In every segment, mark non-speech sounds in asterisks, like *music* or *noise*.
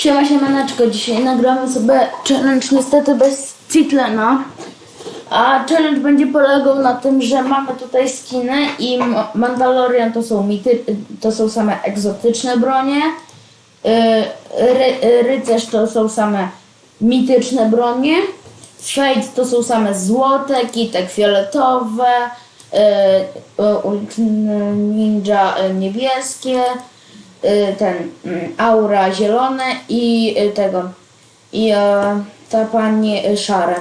Siema, siemaneczko. Dzisiaj nagramy sobie challenge niestety bez Citlena. A challenge będzie polegał na tym, że mamy tutaj skiny i Mandalorian to są mity, to są same egzotyczne bronie. Yy, ry, y, rycerz to są same mityczne bronie. Fate to są same złote, kitek fioletowe, y, ninja y, niebieskie, y, ten mm, aura zielone i y, tego i e, ta pani y, szare.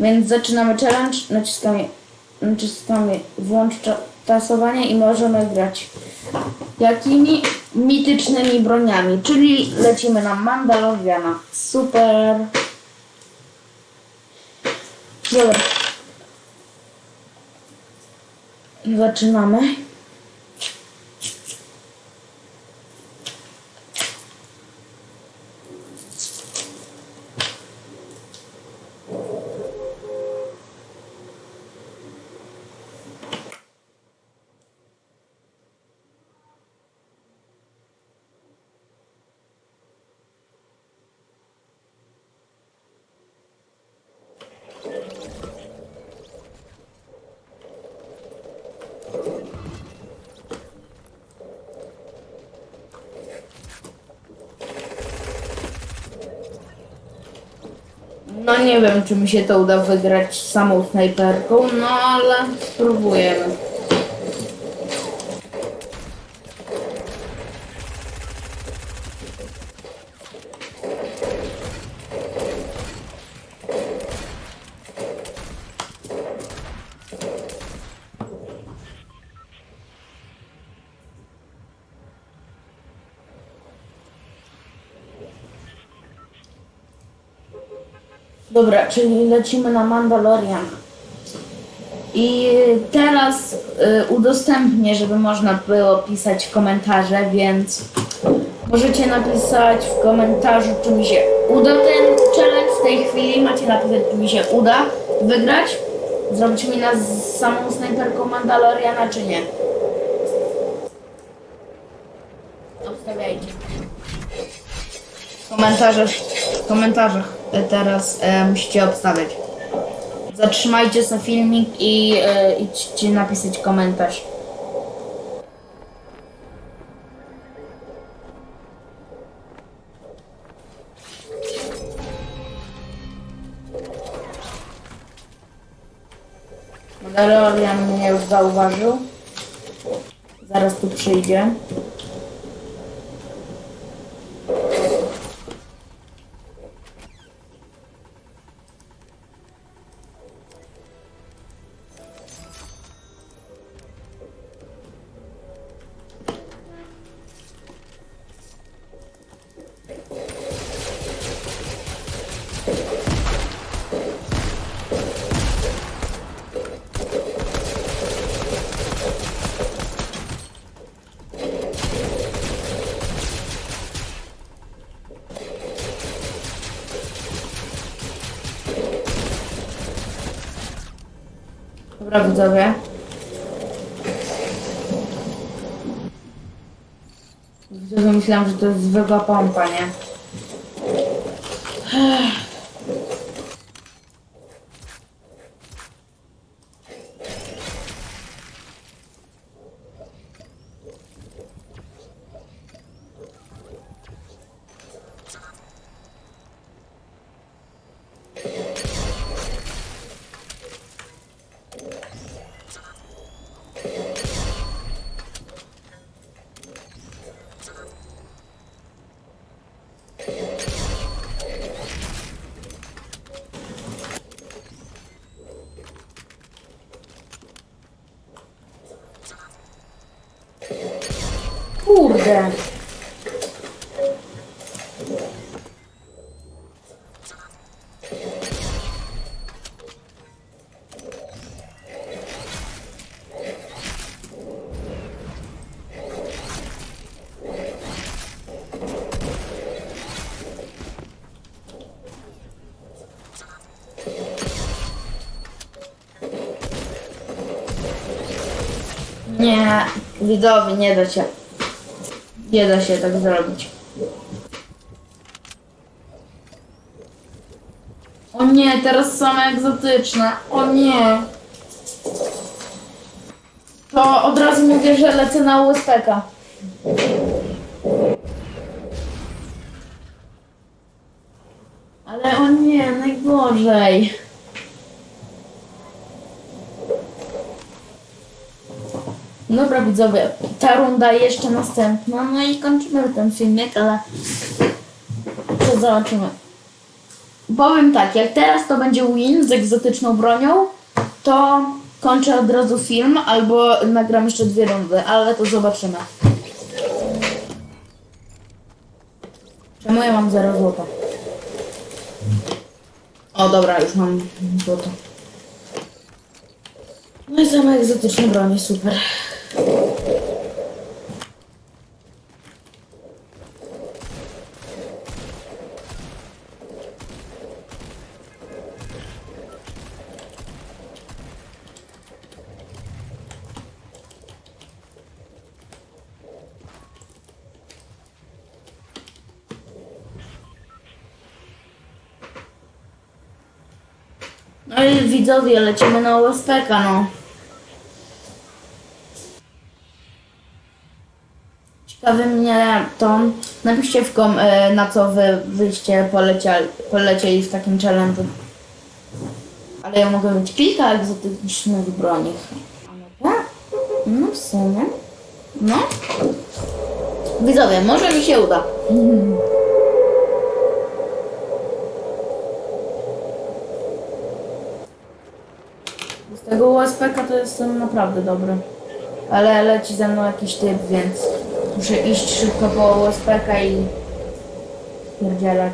Więc zaczynamy challenge, naciskamy, naciskamy włącz tasowanie i możemy grać. Jakimi mitycznymi broniami, czyli lecimy na Mandaloriana. Super. Dobra. Zaczynamy. No nie wiem, czy mi się to uda wygrać samą snajperką, no ale spróbujemy. Dobra, czyli lecimy na Mandalorian. I teraz y, udostępnię, żeby można było pisać komentarze, więc możecie napisać w komentarzu, czy mi się uda ten challenge w tej chwili. Macie napisać, czy mi się uda wygrać. Zrobić mi na z samą snajperką Mandaloriana, czy nie. Obstawiajcie. W komentarzach, w komentarzach teraz e, musicie obstawiać. Zatrzymajcie sobie filmik i e, idźcie napisać komentarz. Mandalorian mnie już zauważył. Zaraz tu przyjdzie. Dobra widzowie. Widzowie myślałam, że to jest zwykła pompa, nie? Kurde. Nie, widzowie, nie da się. Nie da się tak zrobić. O nie, teraz same egzotyczne. O nie. To od razu mówię, że lecę na USPK. Ale o nie, najgorzej. Dobra widzowie, ta runda jeszcze następna, no i kończymy ten filmik, ale to zobaczymy. Powiem tak, jak teraz to będzie win z egzotyczną bronią, to kończę od razu film, albo nagram jeszcze dwie rundy, ale to zobaczymy. Czemu ja mam 0 złota? O dobra, już mam złoto. No i same egzotyczne bronie, super. No i widzowie, lecimy na USPK, no. Napiszcie w kom, e, na co wy wyście poleciali, polecieli w takim challenge'u. Ale ja mogę mieć kilka egzotycznych broni. A mogę? No w sumie. No. Widzowie, może mi się uda. Z tego USPK to jestem naprawdę dobry. Ale leci ze mną jakiś typ, więc muszę iść szybko po USPK i pierdzielać.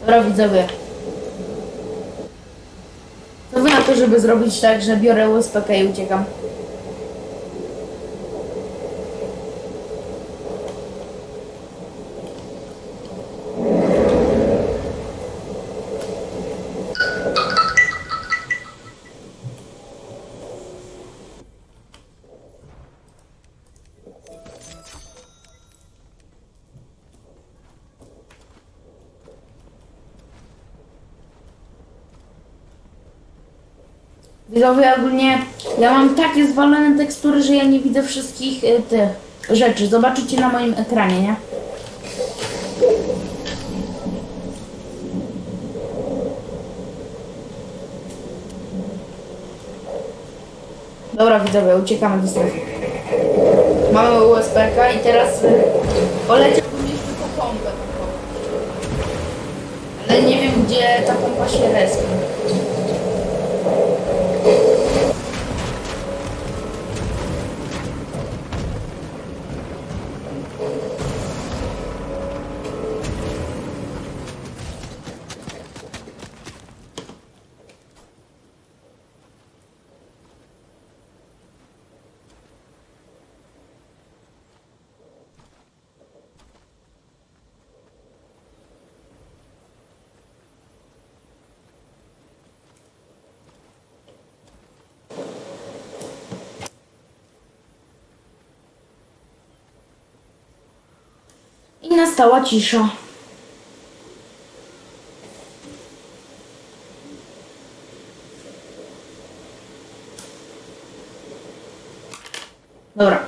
Dobra widzowie. Co wy na to, żeby zrobić tak, że biorę USPK i uciekam? Widzowie, ogólnie ja mam takie zwalone tekstury, że ja nie widzę wszystkich y, tych rzeczy. Zobaczycie na moim ekranie, nie? Dobra widzowie, uciekamy do strefy. Mamy USPK i teraz y, poleciałbym jeszcze po pompę. Ale nie wiem gdzie ta pompa się respi. I nastała cisza. Dobra.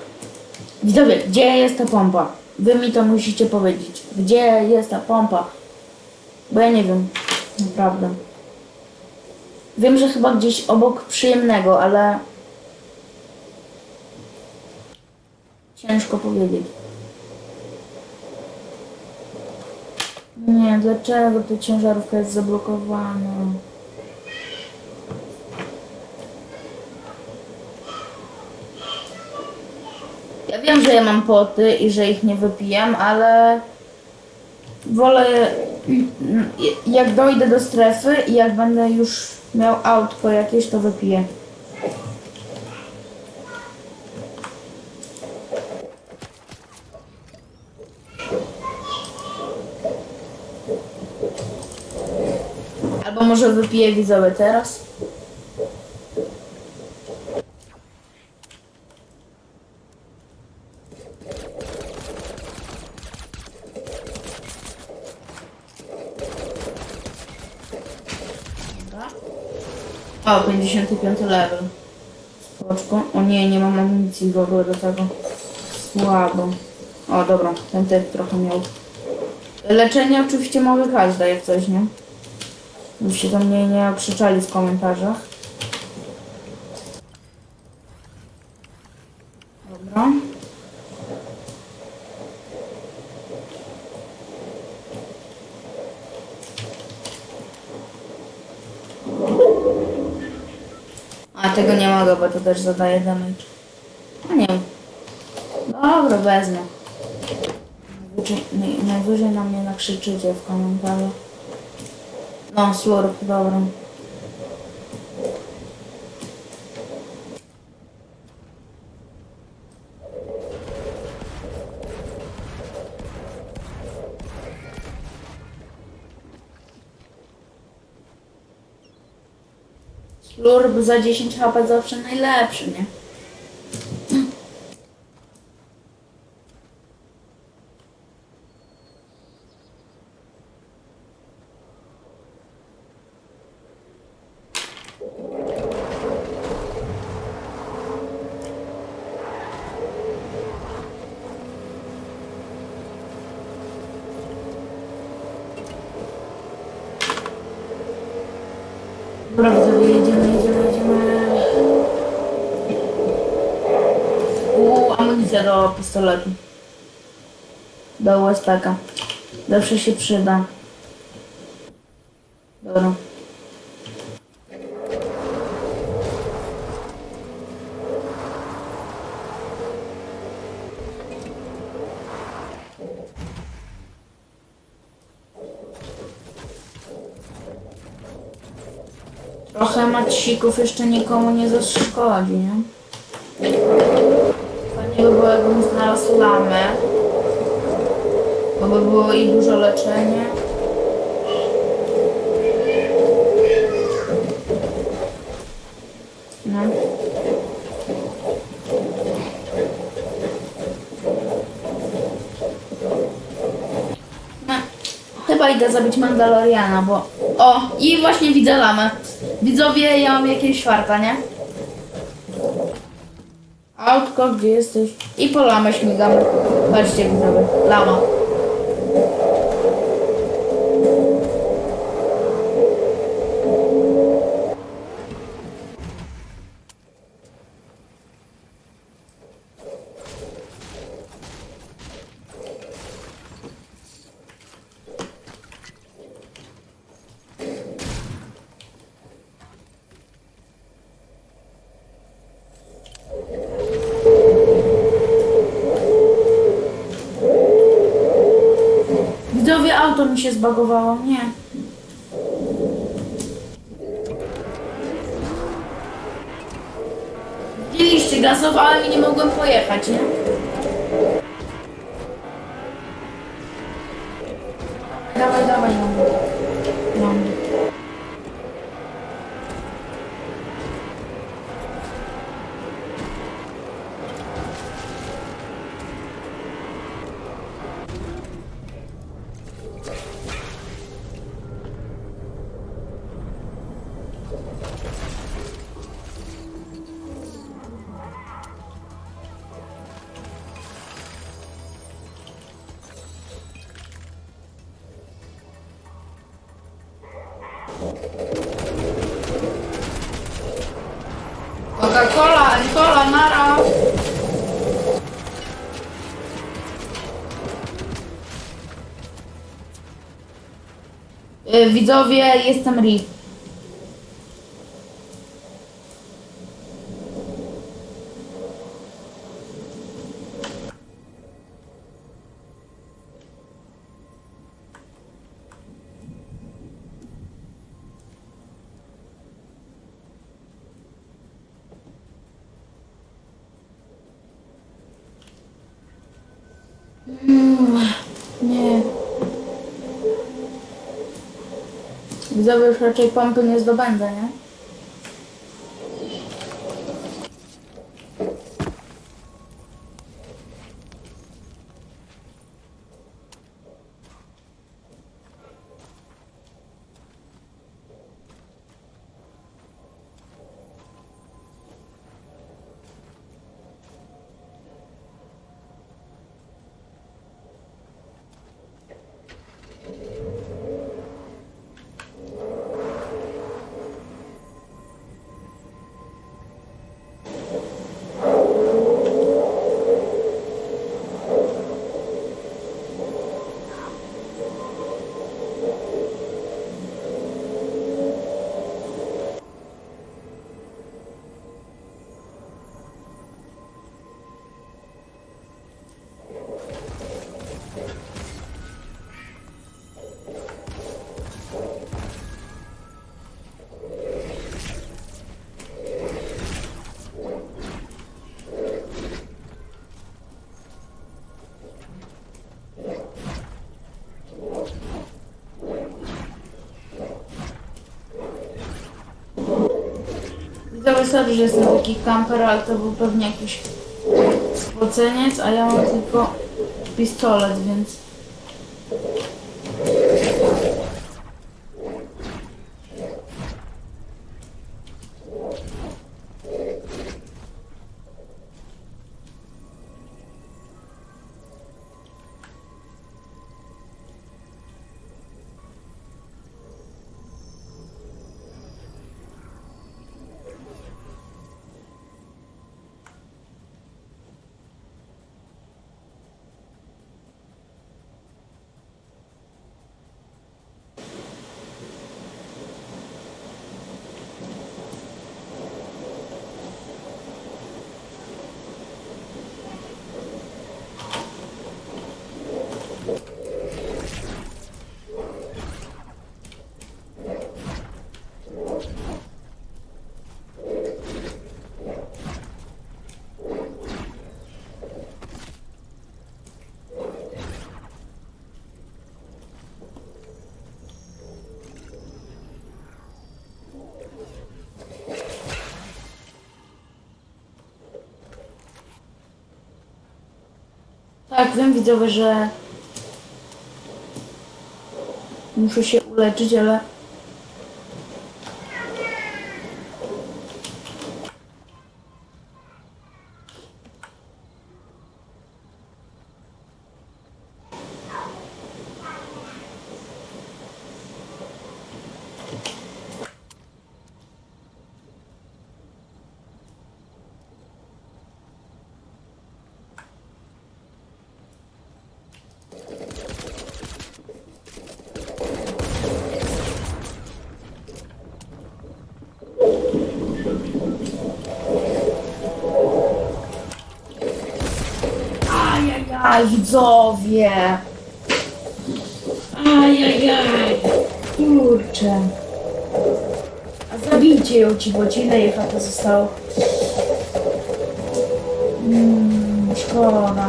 Widzowie, gdzie jest ta pompa? Wy mi to musicie powiedzieć. Gdzie jest ta pompa? Bo ja nie wiem. Naprawdę. Wiem, że chyba gdzieś obok przyjemnego, ale... Ciężko powiedzieć. Nie, dlaczego ta ciężarówka jest zablokowana? Ja wiem, że ja mam poty i że ich nie wypijam, ale wolę jak dojdę do strefy i jak będę już miał autko jakieś, to wypiję. Może wypiję widzowie teraz? O, 55 level. Spoczko. O nie, nie mam amunicji w ogóle do tego. Słabo. O, dobra, ten też trochę miał. Leczenie oczywiście mogę każdy, jak coś, nie? Się do mnie nie okrzyczali w komentarzach. Dobra. A tego nie mogę, bo to też zadaje damage. A nie. Dobra, wezmę. Najwyżej, naj, najwyżej na mnie nakrzyczycie w komentarzach. No, slurp, dobra. Slurp za 10 HP zawsze najlepszy, nie? Jedziemy, jedziemy, jedziemy. Uuu, amunicja do pistoletu. Do USPK. Zawsze się przyda. Dobra. Trochę macików jeszcze nikomu nie zaszkodzi, nie? Fajnie by było, jakbym znalazł lamę. Bo by było i dużo leczenia. No. No. Idę zabić Mandaloriana, bo... O, i właśnie widzę lamę. Widzowie, ja mam jakieś farta, nie? Autko, gdzie jesteś? I po lamę śmigamy. Patrzcie, widzowie. Lama. Auto mi się zbagowało. Nie. Widzieliście, gazowałem i nie mogłem pojechać, nie? Dawaj, dawaj, mam. Coca-Cola, Cola, Nara. Y, Widzowie, jestem Ri. Nie. Widzowie już raczej pompy nie zdobędę, nie? Widzowie, sorry, że jestem taki kamper, ale to był pewnie jakiś spoceniec, a ja mam tylko pistolet, więc... Tak, wiem widzowie, że muszę się uleczyć, ale Ajajaj, widzowie! Ajajaj! Kurczę. A zabijcie ją ci, bo ci ile jej zostało? Mmm, szkoda.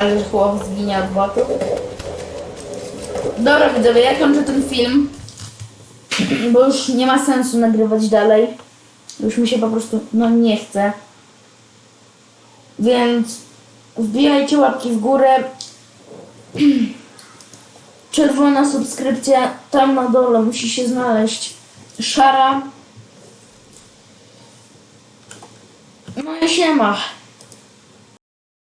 Ale chłop zginie od botów. Dobra widzowie, ja kończę ten film. Bo już nie ma sensu nagrywać dalej. Już mi się po prostu, no nie chce. Więc wbijajcie łapki w górę. *clears throat* Czerwona subskrypcja, tam na dole musi się znaleźć szara. No i siema.